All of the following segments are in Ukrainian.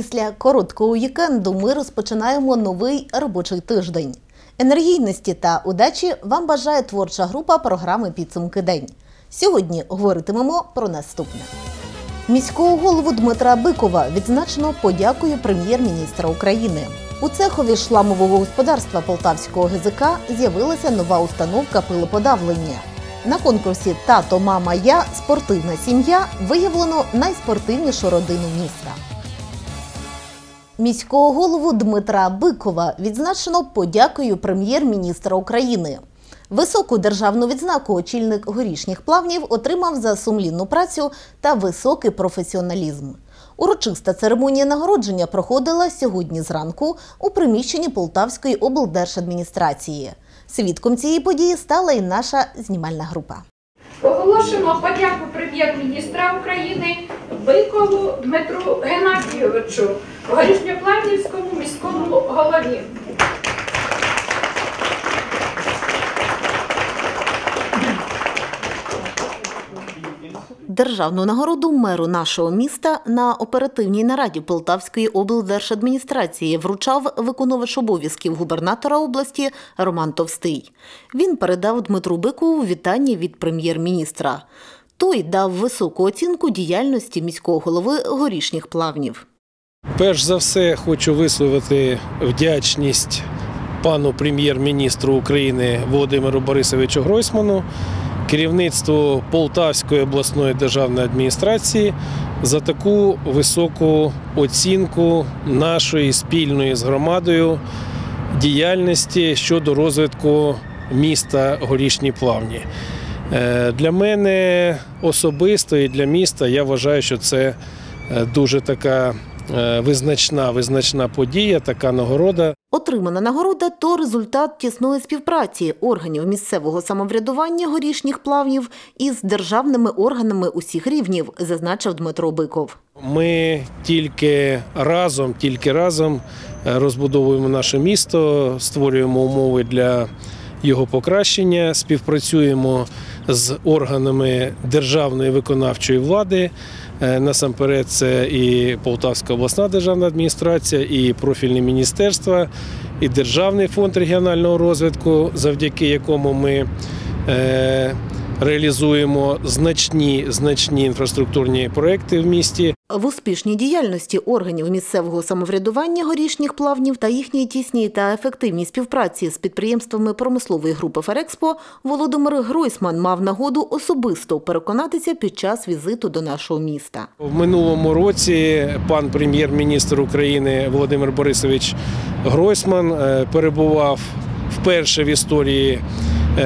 Після короткого вікенду ми розпочинаємо новий робочий тиждень. Енергійності та удачі вам бажає творча група програми Підсумки день. Сьогодні говоритимемо про наступне. Міського голову Дмитра Бикова відзначено подякою прем'єр-міністра України. У цехові шламового господарства Полтавського ГЗК з'явилася нова установка пилоподавлення. На конкурсі Тато, мама, я спортивна сім'я виявлено найспортивнішу родину міста. Міського голову Дмитра Бикова відзначено подякою прем'єр-міністра України. Високу державну відзнаку очільник горішніх плавнів отримав за сумлінну працю та високий професіоналізм. Урочиста церемонія нагородження проходила сьогодні зранку у приміщенні Полтавської облдержадміністрації. Свідком цієї події стала і наша знімальна група. Оголошено подяку прем'єр-міністра України Бикову Дмитру Геннадійовичу, Горішньоплавнівському міському голові. Державну нагороду меру нашого міста на оперативній нараді Полтавської облдержадміністрації вручав виконувач обов'язків губернатора області Роман Товстий. Він передав Дмитру Бикову вітання від прем'єр-міністра. Той дав високу оцінку діяльності міського голови горішніх плавнів. Перш за все, хочу висловити вдячність пану прем'єр-міністру України Володимиру Борисовичу Гройсману, керівництву Полтавської обласної державної адміністрації за таку високу оцінку нашої спільної з громадою діяльності щодо розвитку міста Горішні Плавні. Е, Для мене особисто і для міста я вважаю, що це е, дуже така визначна, визначна подія, така нагорода. Отримана нагорода то результат тісної співпраці органів місцевого самоврядування горішніх плавнів із державними органами усіх рівнів, зазначив Дмитро Биков. Ми тільки разом, тільки разом е, розбудовуємо наше місто, створюємо умови для його покращення, співпрацюємо з органами державної виконавчої влади. Е, Насамперед, це і Полтавська обласна державна адміністрація, і профільні міністерства, і Державний фонд регіонального розвитку, завдяки якому ми е, реалізуємо значні, значні інфраструктурні проекти в місті. В успішній діяльності органів місцевого самоврядування горішніх плавнів та їхній тісній та ефективній співпраці з підприємствами промислової групи Ферекспо Володимир Гройсман мав нагоду особисто переконатися під час візиту до нашого міста. В минулому році пан прем'єр-міністр України Володимир Борисович Гройсман е, перебував вперше в історії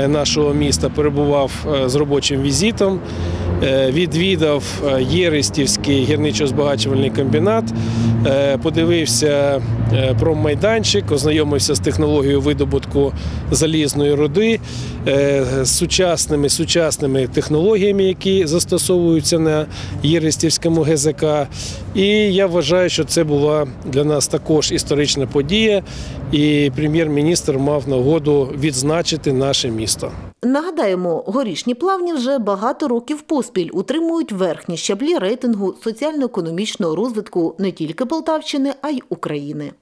нашого міста, перебував е, з робочим візитом. е, Відвідав е, Єристівський гірничо-збагачувальний комбінат, е, подивився е, промайданчик, ознайомився з технологією видобутку залізної руди, е, з сучасними, сучасними технологіями, які застосовуються на Єристівському ГЗК. І я вважаю, що це була для нас також історична подія, і прем'єр-міністр мав нагоду відзначити наше місто. Нагадаємо, горішні плавні вже багато років поспіль утримують верхні щаблі рейтингу соціально-економічного розвитку не тільки Полтавщини, а й України.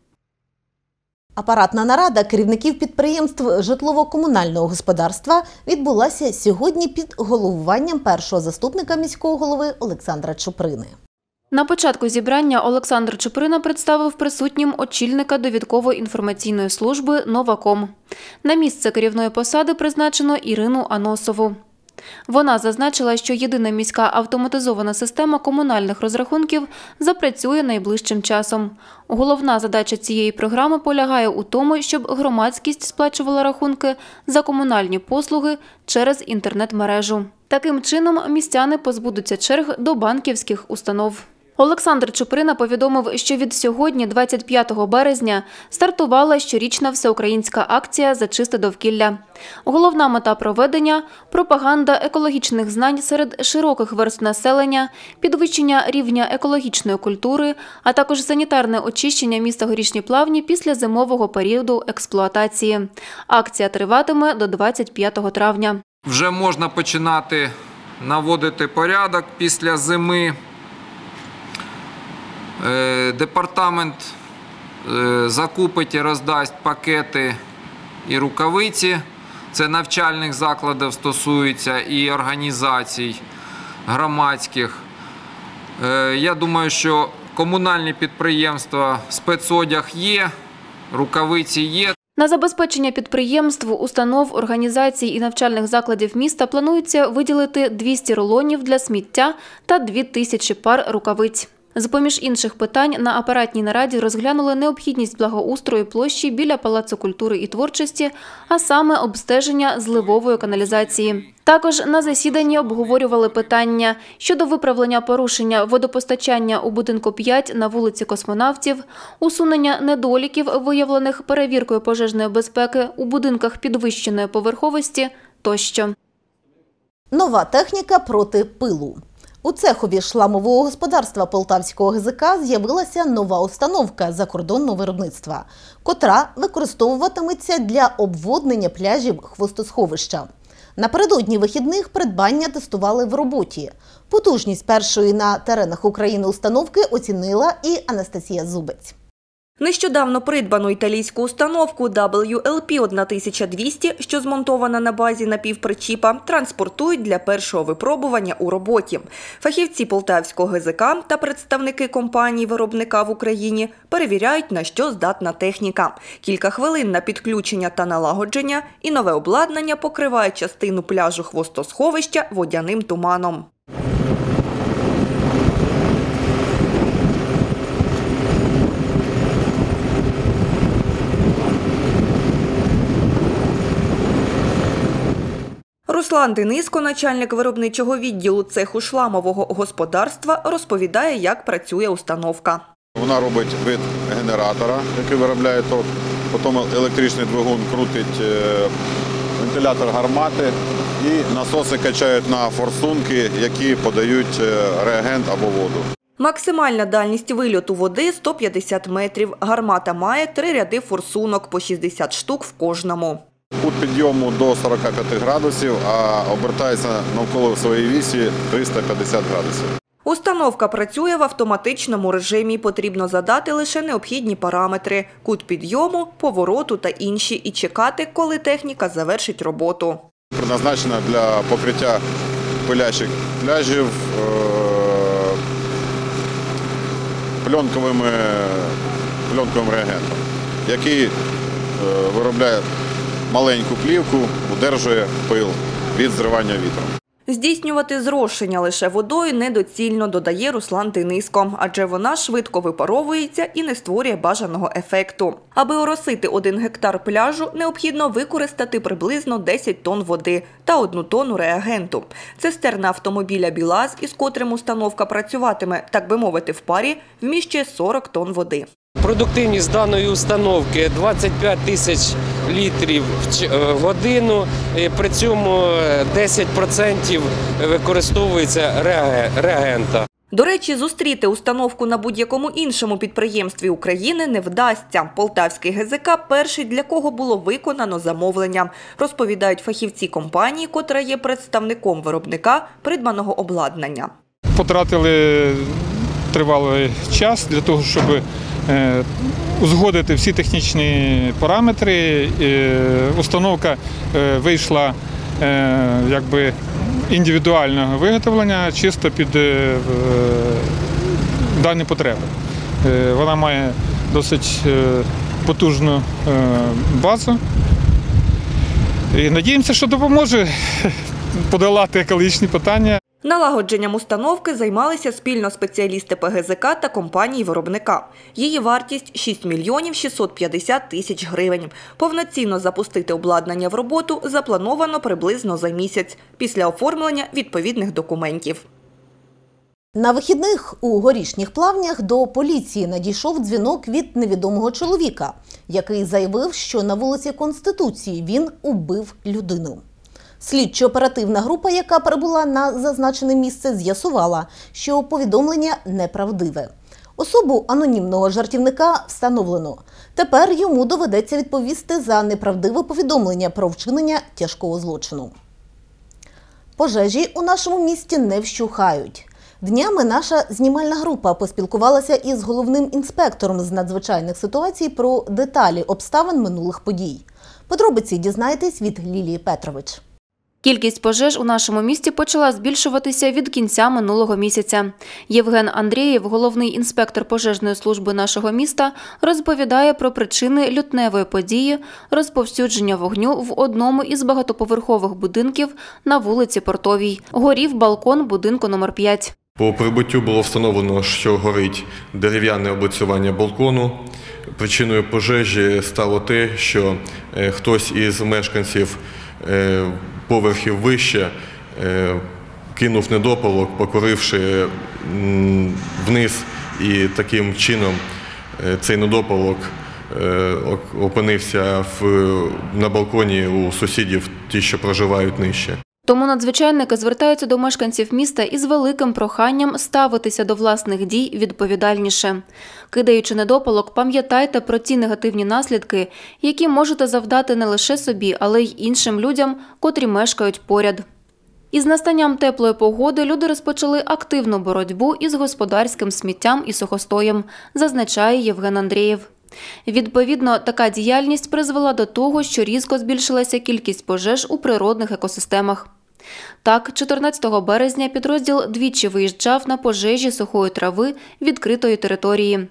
Апаратна нарада керівників підприємств житлово-комунального господарства відбулася сьогодні під головуванням першого заступника міського голови Олександра Чуприни. На початку зібрання Олександр Чуприна представив присутнім очільника довідково-інформаційної служби «Новаком». На місце керівної посади призначено Ірину Аносову. Вона зазначила, що єдина міська автоматизована система комунальних розрахунків запрацює найближчим часом. Головна задача цієї програми полягає у тому, щоб громадськість сплачувала рахунки за комунальні послуги через інтернет-мережу. Таким чином містяни позбудуться черг до банківських установ. Олександр Чуприна повідомив, що від сьогодні, 25 березня, стартувала щорічна всеукраїнська акція за чисте довкілля. Головна мета проведення пропаганда екологічних знань серед широких верств населення, підвищення рівня екологічної культури, а також санітарне очищення міста Горішні Плавні після зимового періоду експлуатації. Акція триватиме до 25 травня. Вже можна починати наводити порядок після зими. Е, Департамент е, закупить і роздасть пакети і рукавиці. Це навчальних закладів стосується і організацій громадських. Е, Я думаю, що комунальні підприємства, спецодяг є, рукавиці є. На забезпечення підприємств, установ, організацій і навчальних закладів міста планується виділити 200 рулонів для сміття та 2000 пар рукавиць. З-поміж інших питань на апаратній нараді розглянули необхідність благоустрою площі біля Палацу культури і творчості, а саме обстеження зливової каналізації. Також на засіданні обговорювали питання щодо виправлення порушення водопостачання у будинку 5 на вулиці Космонавтів, усунення недоліків, виявлених перевіркою пожежної безпеки у будинках підвищеної поверховості тощо. Нова техніка проти пилу. У цехові шламового господарства Полтавського ГЗК з'явилася нова установка закордонного виробництва, котра використовуватиметься для обводнення пляжів хвостосховища. Напередодні вихідних придбання тестували в роботі. Потужність першої на теренах України установки оцінила і Анастасія Зубець. Нещодавно придбану італійську установку WLP 1200, що змонтована на базі напівпричіпа, транспортують для першого випробування у роботі. Фахівці Полтавського ГЗК та представники компанії виробника в Україні перевіряють, на що здатна техніка. Кілька хвилин на підключення та налагодження, і нове обладнання покриває частину пляжу хвостосховища водяним туманом. Руслан Дениско, начальник виробничого відділу цеху шламового господарства, розповідає, як працює установка. Вона робить вид генератора, який виробляє ток. Потім електричний двигун крутить е, вентилятор гармати і насоси качають на форсунки, які подають е, реагент або воду. Максимальна дальність вильоту води 150 метрів. Гармата має три ряди форсунок по 60 штук в кожному. Підйому до 45 градусів, а обертається навколо своєї вісі 350 градусів. Установка працює в автоматичному режимі. Потрібно задати лише необхідні параметри – кут підйому, повороту та інші і чекати, коли техніка завершить роботу. Предназначена для покриття пилячих пляжів е, пленковим реагентом, який е, виробляє маленьку плівку, удержує пил від зривання вітром. Здійснювати зрошення лише водою недоцільно, додає Руслан Дениско, адже вона швидко випаровується і не створює бажаного ефекту. Аби оросити один гектар пляжу, необхідно використати приблизно 10 тонн води та одну тонну реагенту. Цистерна автомобіля «БіЛАЗ», із котрим установка працюватиме, так би мовити, в парі, вміщує 40 тонн води. Продуктивність даної установки 25 тисяч літрів в е, годину. При цьому е, 10% використовується реагента. До речі, зустріти установку на будь-якому іншому підприємстві України не вдасться. Полтавський ГЗК – перший, для кого було виконано замовлення, розповідають фахівці компанії, котра є представником виробника придбаного обладнання. потратили тривалий час для того, щоб е, узгодити всі технічні параметри. Е, Установка е, вийшла е, якби індивідуального виготовлення чисто під е, дані потреби. Е, Вона має досить е, потужну е, базу. І надіємося, що допоможе подолати екологічні питання. Налагодженням установки займалися спільно спеціалісти ПГЗК та компанії виробника. Її вартість 6 мільйонів 650 тисяч гривень. Повноцінно запустити обладнання в роботу заплановано приблизно за місяць після оформлення відповідних документів. На вихідних у горішніх плавнях до поліції надійшов дзвінок від невідомого чоловіка, який заявив, що на вулиці Конституції він убив людину. Слідчо-оперативна група, яка прибула на зазначене місце, з'ясувала, що повідомлення неправдиве. Особу анонімного жартівника встановлено. Тепер йому доведеться відповісти за неправдиве повідомлення про вчинення тяжкого злочину. Пожежі у нашому місті не вщухають. Днями наша знімальна група поспілкувалася із головним інспектором з надзвичайних ситуацій про деталі обставин минулих подій. Подробиці дізнаєтесь від Лілії Петрович. Кількість пожеж у нашому місті почала збільшуватися від кінця минулого місяця. Євген Андрієв, головний інспектор пожежної служби нашого міста, розповідає про причини лютневої події розповсюдження вогню в одному із багатоповерхових будинків на вулиці Портовій. Горів балкон будинку номер 5. По прибуттю було встановлено, що горить дерев'яне облицювання балкону. Причиною пожежі стало те, що е, хтось із мешканців поверхів вище е, кинув недопалок, покоривши вниз, і таким чином е, цей недопалок е, ок- опинився на балконі у сусідів, ті, що проживають нижче. Тому надзвичайники звертаються до мешканців міста із великим проханням ставитися до власних дій відповідальніше. Кидаючи недопалок, пам'ятайте про ті негативні наслідки, які можете завдати не лише собі, але й іншим людям, котрі мешкають поряд. Із настанням теплої погоди люди розпочали активну боротьбу із господарським сміттям і сухостоєм, зазначає Євген Андрієв. Відповідно, така діяльність призвела до того, що різко збільшилася кількість пожеж у природних екосистемах. Так, 14 березня підрозділ двічі виїжджав на пожежі сухої трави відкритої території.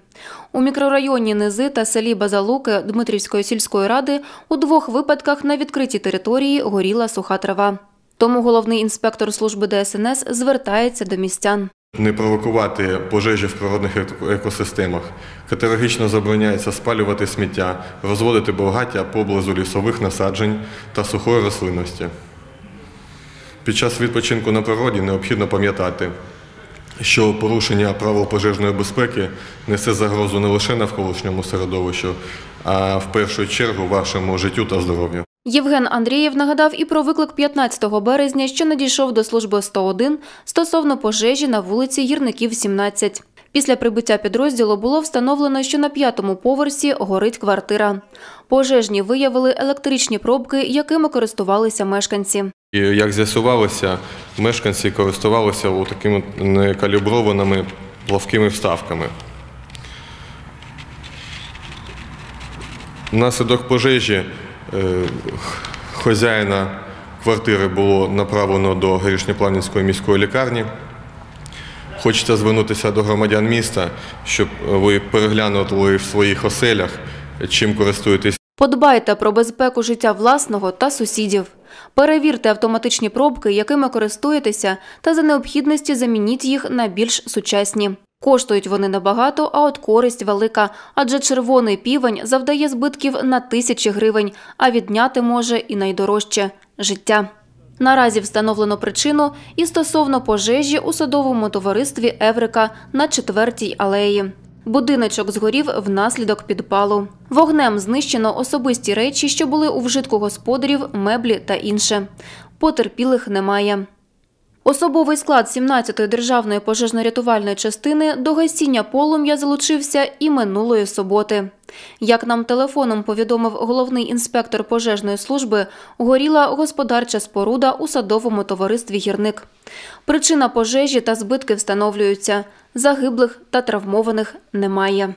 У мікрорайоні Низи та селі Базалуки Дмитрівської сільської ради у двох випадках на відкритій території горіла суха трава. Тому головний інспектор служби ДСНС звертається до містян. Не провокувати пожежі в природних екосистемах. Категорично забороняється спалювати сміття, розводити багаття поблизу лісових насаджень та сухої рослинності. Під час відпочинку на природі необхідно пам'ятати, що порушення правил пожежної безпеки несе загрозу не лише навколишньому середовищу, а в першу чергу вашому життю та здоров'ю. Євген Андрієв нагадав і про виклик 15 березня, що надійшов до служби 101 стосовно пожежі на вулиці Гірників, 17. Після прибуття підрозділу було встановлено, що на п'ятому поверсі горить квартира. Пожежні виявили електричні пробки, якими користувалися мешканці. І як з'ясувалося, мешканці користувалися такими некаліброваними плавкими вставками. Внаслідок пожежі хазяїна квартири було направлено до Горішньоплавнівської міської лікарні. Хочеться звернутися до громадян міста, щоб ви переглянули в своїх оселях, чим користуєтесь Подбайте про безпеку життя власного та сусідів. Перевірте автоматичні пробки, якими користуєтеся, та за необхідності замініть їх на більш сучасні. Коштують вони небагато, а от користь велика, адже червоний півень завдає збитків на тисячі гривень, а відняти може і найдорожче життя. Наразі встановлено причину і стосовно пожежі у садовому товаристві Еврика на четвертій алеї. Будиночок згорів внаслідок підпалу. Вогнем знищено особисті речі, що були у вжитку господарів, меблі та інше. Потерпілих немає. Особовий склад 17-ї державної пожежно-рятувальної частини до гасіння полум'я залучився і минулої суботи. Як нам телефоном повідомив головний інспектор пожежної служби, горіла господарча споруда у садовому товаристві «Гірник». Причина пожежі та збитки встановлюються. Загиблих та травмованих немає.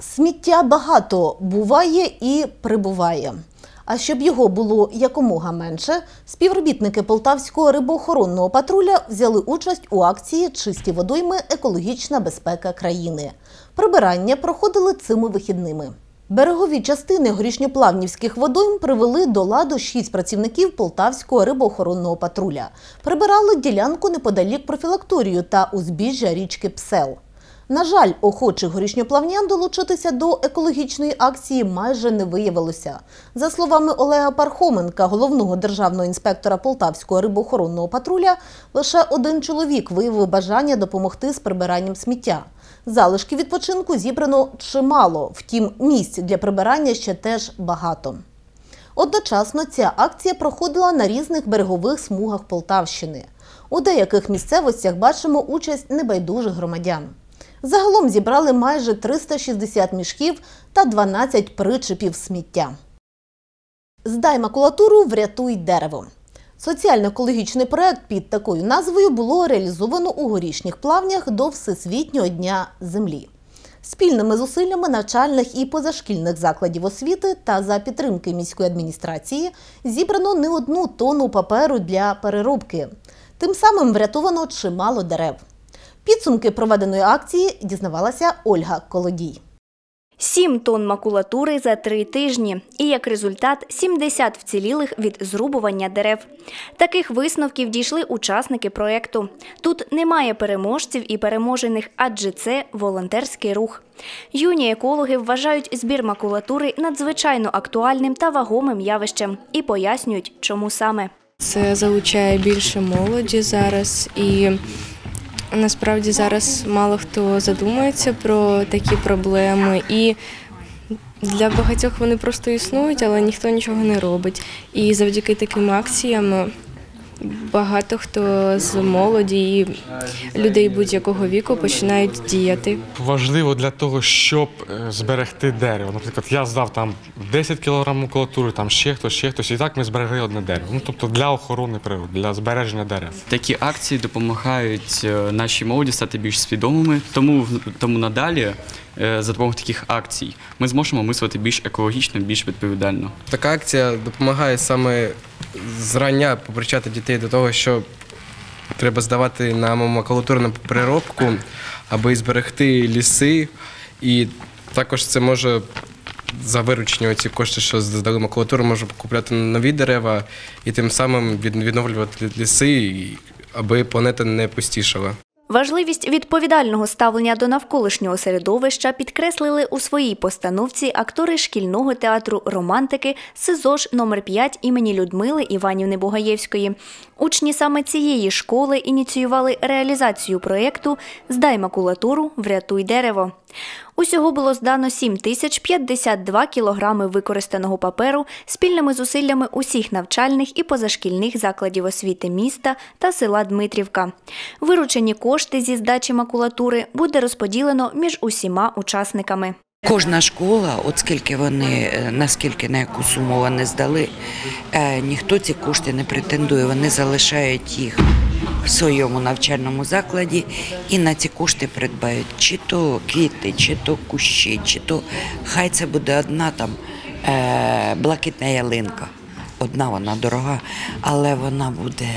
Сміття багато буває і прибуває. А щоб його було якомога менше, співробітники Полтавського рибоохоронного патруля взяли участь у акції Чисті водойми екологічна безпека країни. Прибирання проходили цими вихідними. Берегові частини горішньоплавнівських водойм привели до ладу шість працівників Полтавського рибоохоронного патруля. Прибирали ділянку неподалік профілакторію та узбіжжя річки Псел. На жаль, охочих горішньоплавнян долучитися до екологічної акції майже не виявилося. За словами Олега Пархоменка, головного державного інспектора Полтавського рибоохоронного патруля, лише один чоловік виявив бажання допомогти з прибиранням сміття. Залишки відпочинку зібрано чимало, втім, місць для прибирання ще теж багато. Одночасно ця акція проходила на різних берегових смугах Полтавщини. У деяких місцевостях бачимо участь небайдужих громадян. Загалом зібрали майже 360 мішків та 12 причепів сміття. Здай макулатуру, врятуй дерево. Соціально-екологічний проект під такою назвою було реалізовано у горішніх плавнях до Всесвітнього дня землі. Спільними зусиллями навчальних і позашкільних закладів освіти та за підтримки міської адміністрації зібрано не одну тонну паперу для переробки. Тим самим врятовано чимало дерев. Підсумки проведеної акції дізнавалася Ольга Колодій. 7 тонн макулатури за три тижні. І як результат 70 вцілілих від зрубування дерев. Таких висновків дійшли учасники проєкту. Тут немає переможців і переможених, адже це волонтерський рух. Юні екологи вважають збір макулатури надзвичайно актуальним та вагомим явищем і пояснюють, чому саме. Це залучає більше молоді зараз і насправді зараз мало хто задумується про такі проблеми і. Для багатьох вони просто існують, але ніхто нічого не робить. І завдяки таким акціям багато хто з молоді і людей будь-якого віку починають діяти. Важливо для того, щоб е, зберегти дерево. Наприклад, я здав там 10 кг макулатури, там ще хтось, ще хтось. І так ми зберегли одне дерево. Ну тобто для охорони природи, для збереження дерев. Такі акції допомагають е, нашій молоді стати більш свідомими, тому тому надалі е, за допомогою таких акцій ми зможемо мислити більш екологічно, більш відповідально. Така акція допомагає саме зрання попричати дітей до того, що треба здавати на макулатуру на переробку, аби зберегти ліси, і також це може. За виручення ці кошти, що здали макулатуру, можна купляти нові дерева і тим самим відновлювати ліси, аби планета не пустішала. Важливість відповідального ставлення до навколишнього середовища підкреслили у своїй постановці актори шкільного театру романтики СИЗОЖ номер 5 імені Людмили Іванівни Бугаєвської. Учні саме цієї школи ініціювали реалізацію проєкту Здай макулатуру, врятуй дерево. Усього було здано 7 тисяч 52 кілограми використаного паперу спільними зусиллями усіх навчальних і позашкільних закладів освіти міста та села Дмитрівка. Виручені кошти зі здачі макулатури буде розподілено між усіма учасниками. Кожна школа, от скільки вони, наскільки на яку суму вони здали, ніхто ці кошти не претендує, вони залишають їх в своєму навчальному закладі і на ці кошти придбають чи то квіти, чи то кущі, чи то хай це буде одна там блакитна ялинка. Одна вона дорога, але вона буде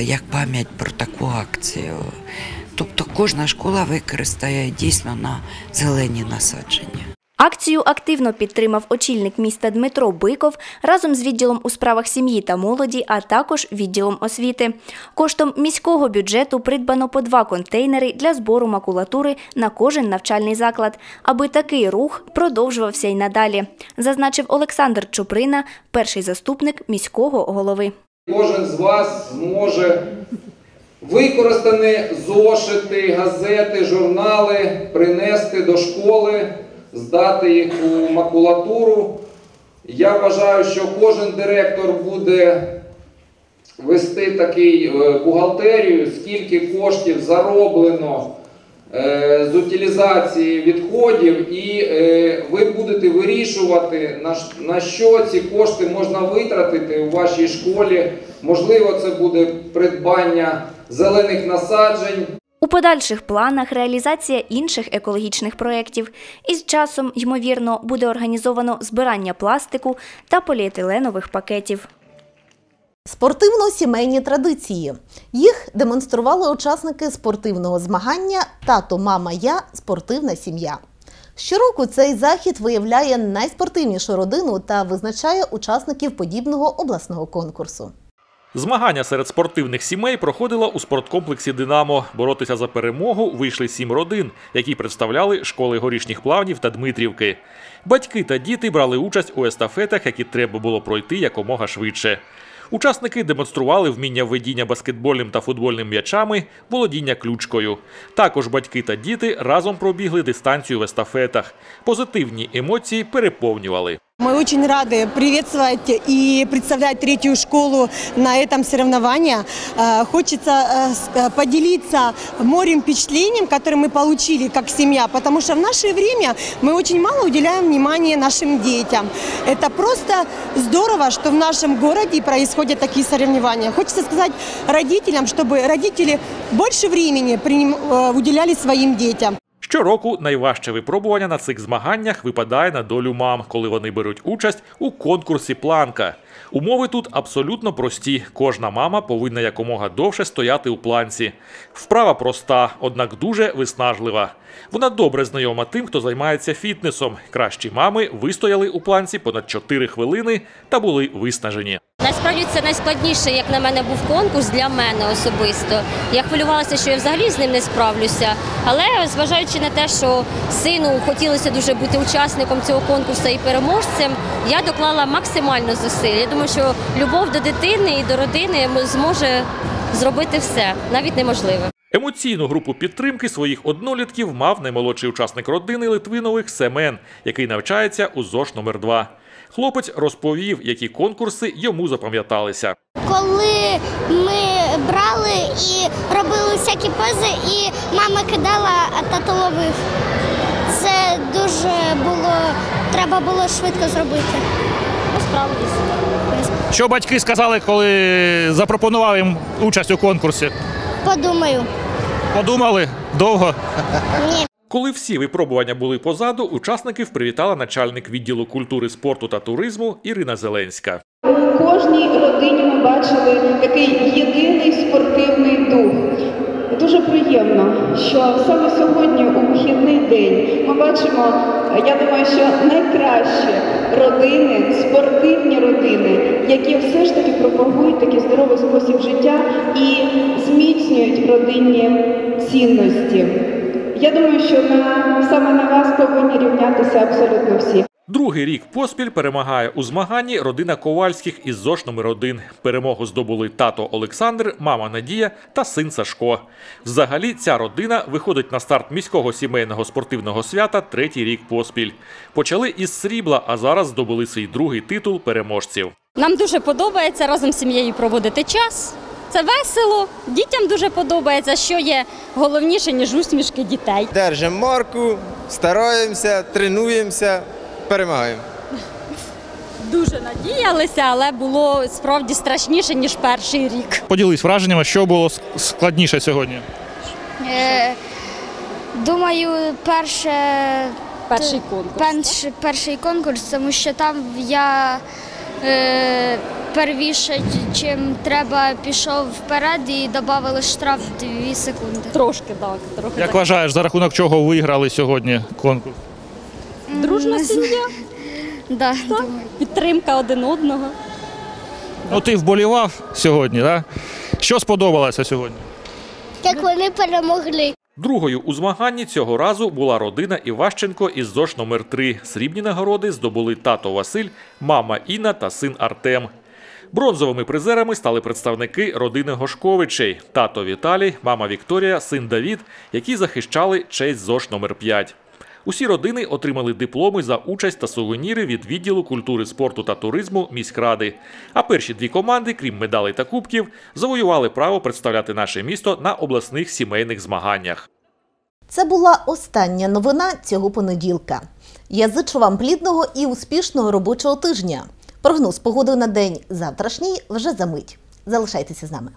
як пам'ять про таку акцію. Тобто кожна школа використає дійсно на зелені насадження. Акцію активно підтримав очільник міста Дмитро Биков разом з відділом у справах сім'ї та молоді, а також відділом освіти. Коштом міського бюджету придбано по два контейнери для збору макулатури на кожен навчальний заклад, аби такий рух продовжувався й надалі, зазначив Олександр Чуприна, перший заступник міського голови. Кожен з вас зможе використані зошити, газети, журнали принести до школи, здати їх у макулатуру. Я вважаю, що кожен директор буде вести такий бухгалтерію, скільки коштів зароблено з утилізації відходів, і ви будете вирішувати, на що ці кошти можна витратити у вашій школі. Можливо, це буде придбання зелених насаджень. У подальших планах реалізація інших екологічних проєктів. Із часом, ймовірно, буде організовано збирання пластику та поліетиленових пакетів. Спортивно-сімейні традиції. Їх демонстрували учасники спортивного змагання Тато, мама, я спортивна сім'я. Щороку цей захід виявляє найспортивнішу родину та визначає учасників подібного обласного конкурсу. Змагання серед спортивних сімей проходило у спорткомплексі Динамо. Боротися за перемогу вийшли сім родин, які представляли школи горішніх плавнів та Дмитрівки. Батьки та діти брали участь у естафетах, які треба було пройти якомога швидше. Учасники демонстрували вміння ведіння баскетбольним та футбольним м'ячами, володіння ключкою. Також батьки та діти разом пробігли дистанцію в естафетах. Позитивні емоції переповнювали. Мы очень рады приветствовать и представлять третью школу на этом соревновании. Э, Хочется э, э, поделиться морем впечатлением, которые мы получили как семья, потому что в наше время мы очень мало уделяем внимания нашим детям. Это просто здорово, что в нашем городе происходят такие соревнования. Хочется сказать родителям, чтобы родители больше времени уделяли своим детям. Щороку найважче випробування на цих змаганнях випадає на долю мам, коли вони беруть участь у конкурсі планка. Умови тут абсолютно прості. Кожна мама повинна якомога довше стояти у планці. Вправа проста, однак дуже виснажлива. Вона добре знайома тим, хто займається фітнесом. Кращі мами вистояли у планці понад 4 хвилини та були виснажені. Насправді це найскладніше, як на мене, був конкурс для мене особисто. Я хвилювалася, що я взагалі з ним не справлюся. Але зважаючи на те, що сину хотілося дуже бути учасником цього конкурсу і переможцем, я доклала максимально зусиль. Я думаю, що любов до дитини і до родини зможе зробити все, навіть неможливе. Емоційну групу підтримки своїх однолітків мав наймолодший учасник родини Литвинових Семен, який навчається у ЗОШ номер 2 Хлопець розповів, які конкурси йому запам'яталися. Коли ми брали і робили всякі пози, і мама кидала, а тато ловив. Це дуже було, треба було швидко зробити. Справилися. Що батьки сказали, коли запропонували їм участь у конкурсі? Подумаю. Подумали довго. Ні. Коли всі випробування були позаду, учасників привітала начальник відділу культури, спорту та туризму Ірина Зеленська. У кожній родині ми бачили такий єдиний спортивний дух. Дуже приємно, що саме сьогодні, у вихідний день, ми бачимо, я думаю, що найкращі родини, спортивні родини, які все ж таки пропагують такий здоровий спосіб життя і зміцнюють родинні цінності. Я думаю, що на саме на вас повинні рівнятися абсолютно всі. Другий рік поспіль перемагає у змаганні родина Ковальських із ЗОШ номер 1 Перемогу здобули тато Олександр, мама Надія та син Сашко. Взагалі, ця родина виходить на старт міського сімейного спортивного свята третій рік поспіль. Почали із срібла, а зараз здобули свій другий титул переможців. Нам дуже подобається разом з сім'єю проводити час. Це весело, дітям дуже подобається, що є головніше, ніж усмішки дітей. Держимо марку, стараємося, тренуємося, перемагаємо. Дуже надіялися, але було справді страшніше, ніж перший рік. Поділись враженнями, що було складніше сьогодні. Е, думаю, перше, перший конкурс. Перший, перший конкурс, тому що там я е, первіше, чим треба, пішов вперед і додали штраф 2 секунди. Трошки так. Трохи Як вважаєш, за рахунок чого виграли сьогодні конкурс? Дружна сім'я. Да, Підтримка один одного. Ну ти вболівав сьогодні, так? Що сподобалося сьогодні? Як вони перемогли. Другою у змаганні цього разу була родина Іващенко із ЗОШ номер 3 Срібні нагороди здобули тато Василь, мама Інна та син Артем. Бронзовими призерами стали представники родини Гошковичей тато Віталій, мама Вікторія, син Давід, які захищали честь ЗОШ номер 5 Усі родини отримали дипломи за участь та сувеніри від відділу культури, спорту та туризму міськради. А перші дві команди, крім медалей та кубків, завоювали право представляти наше місто на обласних сімейних змаганнях. Це була остання новина цього понеділка. Я зичу вам плідного і успішного робочого тижня. Прогноз погоди на день завтрашній вже за мить. Залишайтеся з нами.